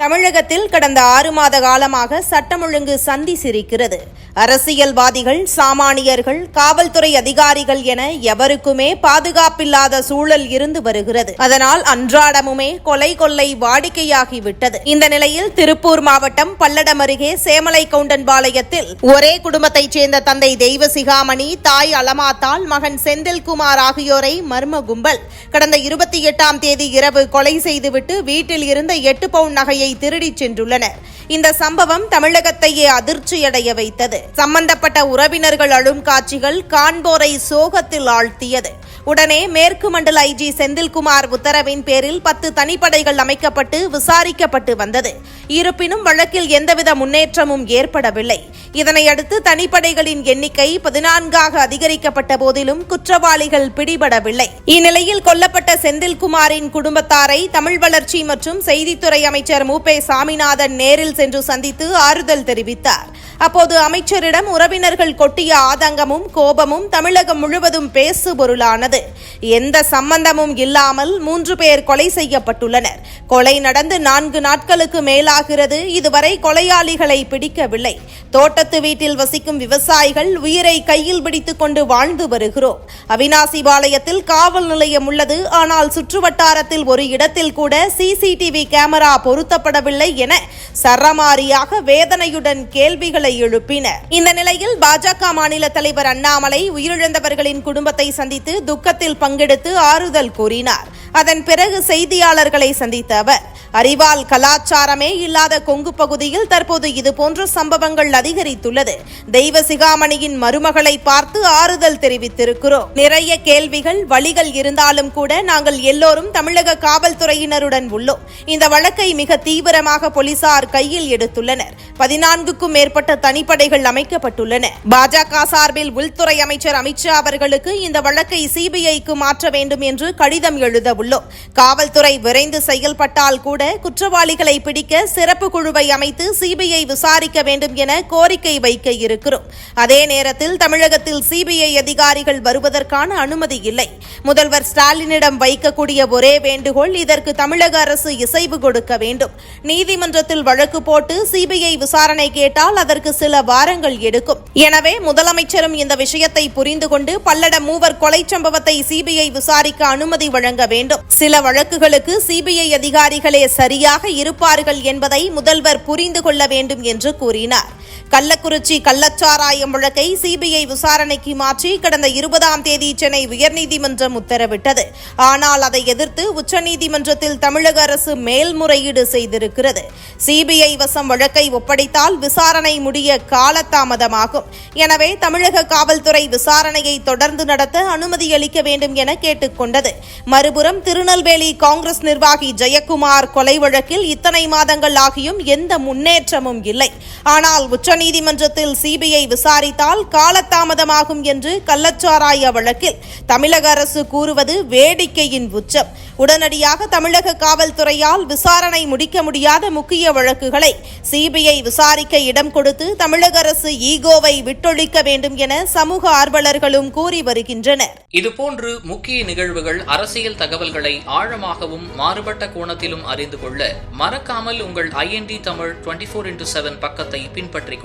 தமிழகத்தில் கடந்த ஆறு மாத காலமாக சட்டம் ஒழுங்கு சந்தி சிரிக்கிறது. அரசியல்வாதிகள் சாமானியர்கள் காவல்துறை அதிகாரிகள் என எவருக்குமே பாதுகாப்பில்லாத சூழல் இருந்து வருகிறது. அதனால் அன்றாடமுமே கொலை கொள்ளை வாடிக்கையாகிவிட்டது இந்த நிலையில் திருப்பூர் மாவட்டம் பல்லடம் அருகே சேமலை கவுண்டன்பாளையத்தில் ஒரே குடும்பத்தைச் சேர்ந்த தந்தை தெய்வ சிகாமணி தாய் அலமாத்தாள் மகன் செந்தில்குமார் ஆகியோரை மர்ம கும்பல். கடந்த இருபத்தி எட்டாம் தேதி இரவு கொலை செய்துவிட்டு வீட்டில் இருந்த எட்டு பவுன் நகையை திருடிச் சென்றுள்ளனர். இந்த சம்பவம் தமிழகத்தையே அதிர்ச்சியடைய வைத்தது. சம்பந்தப்பட்ட உறவினர்கள் அழும் காட்சிகள் காண்போரை சோகத்தில் ஆழ்த்தியது. உடனே மேற்கு மண்டல ஐஜி செந்தில்குமார் உத்தரவின் பேரில் பத்து தனிப்படைகள் அமைக்கப்பட்டு விசாரிக்கப்பட்டு வந்தது. இருப்பினும் வழக்கில் எந்தவித முன்னேற்றமும் ஏற்படவில்லை. இதனையடுத்து தனிப்படைகளின் எண்ணிக்கை பதினான்காக அதிகரிக்கப்பட்ட போதிலும் குற்றவாளிகள் பிடிபடவில்லை. இந்நிலையில் கொல்லப்பட்ட செந்தில்குமாரின் குடும்பத்தாரை தமிழ் வளர்ச்சி மற்றும் செய்தித்துறை அமைச்சர் மு. பே. சாமிநாதன் நேரில் சென்று சந்தித்து ஆறுதல் தெரிவித்தார். அப்போது அமைச்சரிடம் உறவினர்கள் கொட்டிய ஆதங்கமும் கோபமும் தமிழகம் முழுவதும் பேசு பொருளானது எந்த சம்பந்தமும் இல்லாமல் மூன்று பேர் கொலை செய்யப்பட்டுள்ளனர். கொலை நடந்து நான்கு நாட்களுக்கு மேலாகிறது. இதுவரை கொலையாளிகளை பிடிக்கவில்லை. தோட்டத்து வீட்டில் வசிக்கும் விவசாயிகள் உயிரை கையில் பிடித்துக் கொண்டு வாழ்ந்து வருகிறோம். அவினாசி பாளையத்தில் காவல் நிலையம் உள்ளது. ஆனால் சுற்றுவட்டாரத்தில் ஒரு இடத்தில் கூட சிசிடிவி கேமரா பொருத்தப்படவில்லை என சரமாரியாக வேதனையுடன் கேள்விகளை எழுப்பினர். இந்த நிலையில் பாஜக மாநில தலைவர் அண்ணாமலை உயிரிழந்தவர்களின் குடும்பத்தை சந்தித்து துக்கத்தில் பங்கெடுத்து ஆறுதல் கூறினார். அதன் பிறகு செய்தியாளர்களை சந்தித்த அவர் அறிவால் கலாச்சாரமே இல்லாத கொங்கு பகுதியில் தற்போது இதுபோன்ற சம்பவங்கள் அதிகரித்துள்ளது. தெய்வ சிகாமணியின் மருமகளை பார்த்து ஆறுதல் தெரிவித்திருக்கிறோம். நிறைய கேள்விகள் வழிகள் இருந்தாலும் கூட நாங்கள் எல்லோரும் தமிழக காவல்துறையினருடன் உள்ளோம். இந்த வழக்கை மிக தீவிரமாக போலீசார் கையில் எடுத்துள்ளனர். பதினான்குக்கும் மேற்பட்ட தனிப்படைகள் அமைக்கப்பட்டுள்ளன. பாஜக சார்பில் உள்துறை அமைச்சர் அமித்ஷா அவர்களுக்கு இந்த வழக்கை சிபிஐக்கு மாற்ற வேண்டும் என்று கடிதம் எழுத உள்ளோம். காவல்துறை விரைந்து செயல்பட்டால் கூட குற்றவாளிகளை பிடிக்க சிறப்பு குழுவை அமைத்து சிபிஐ விசாரிக்க வேண்டும் என கோரிக்கை வைக்க இருக்கிறோம். அதே நேரத்தில் தமிழகத்தில் சிபிஐ அதிகாரிகள் வருவதற்கான அனுமதி இல்லை. முதல்வர் ஸ்டாலினிடம் வைக்கக்கூடிய ஒரே வேண்டுகோள் இதற்கு தமிழக அரசு இசைவு கொடுக்க வேண்டும். நீதிமன்றத்தில் வழக்கு போட்டு சிபிஐ விசாரணை கேட்டால் அதற்கு சில வாரங்கள் எடுக்கும். எனவே முதலமைச்சரும் இந்த விஷயத்தை புரிந்து கொண்டு பல்லடம் மூவர் கொலை சம்பவத்தை சிபிஐ விசாரிக்க அனுமதி வழங்க வேண்டும். சில வழக்குகளுக்கு சிபிஐ அதிகாரிகளே சரியாக இருப்பார்கள் என்பதை முதல்வர் புரிந்து கொள்ள வேண்டும் என்று கூறினார். கள்ளக்குறிச்சி கள்ளச்சாராயம் வழக்கை சிபிஐ விசாரணைக்கு மாற்றி கடந்த இருபதாம் தேதி சென்னை உயர்நீதிமன்றம் உத்தரவிட்டது. ஆனால் அதை எதிர்த்து உச்சநீதிமன்றத்தில் தமிழக அரசு மேல்முறையீடு செய்திருக்கிறது. சிபிஐ வசம் வழக்கை ஒப்படைத்தால் விசாரணை முடிய காலதாமதமாகும். எனவே தமிழக காவல்துறை விசாரணையை தொடர்ந்து நடத்த அனுமதி அளிக்க வேண்டும் என கேட்டுக்கொண்டது. மறுபுறம் திருநெல்வேலி காங்கிரஸ் நிர்வாகி ஜெயக்குமார் கொலை வழக்கில் இத்தனை மாதங்கள் ஆகியும் எந்த முன்னேற்றமும் இல்லை. ஆனால் உச்ச உச்சநீதிமன்றத்தில் சிபிஐ விசாரித்தால் காலதாமதமாகும் என்று கள்ளச்சாராய வழக்கில் தமிழக அரசு கூறுவது வேடிக்கையின் உச்சம். உடனடியாக தமிழக காவல்துறையால் விசாரணை முடிக்க முடியாத முக்கிய வழக்குகளை சிபிஐ விசாரிக்க இடம் கொடுத்து தமிழக அரசு ஈகோவை விட்டொழிக்க வேண்டும் என சமூக ஆர்வலர்களும் கூறி வருகின்றனர். இதுபோன்று முக்கிய நிகழ்வுகள் அரசியல் தகவல்களை ஆழமாகவும் மாறுபட்ட கோணத்திலும் அறிந்து கொள்ள மறக்காமல் உங்கள் IND Tamil twenty four into seven பக்கத்தை பின்பற்றிக்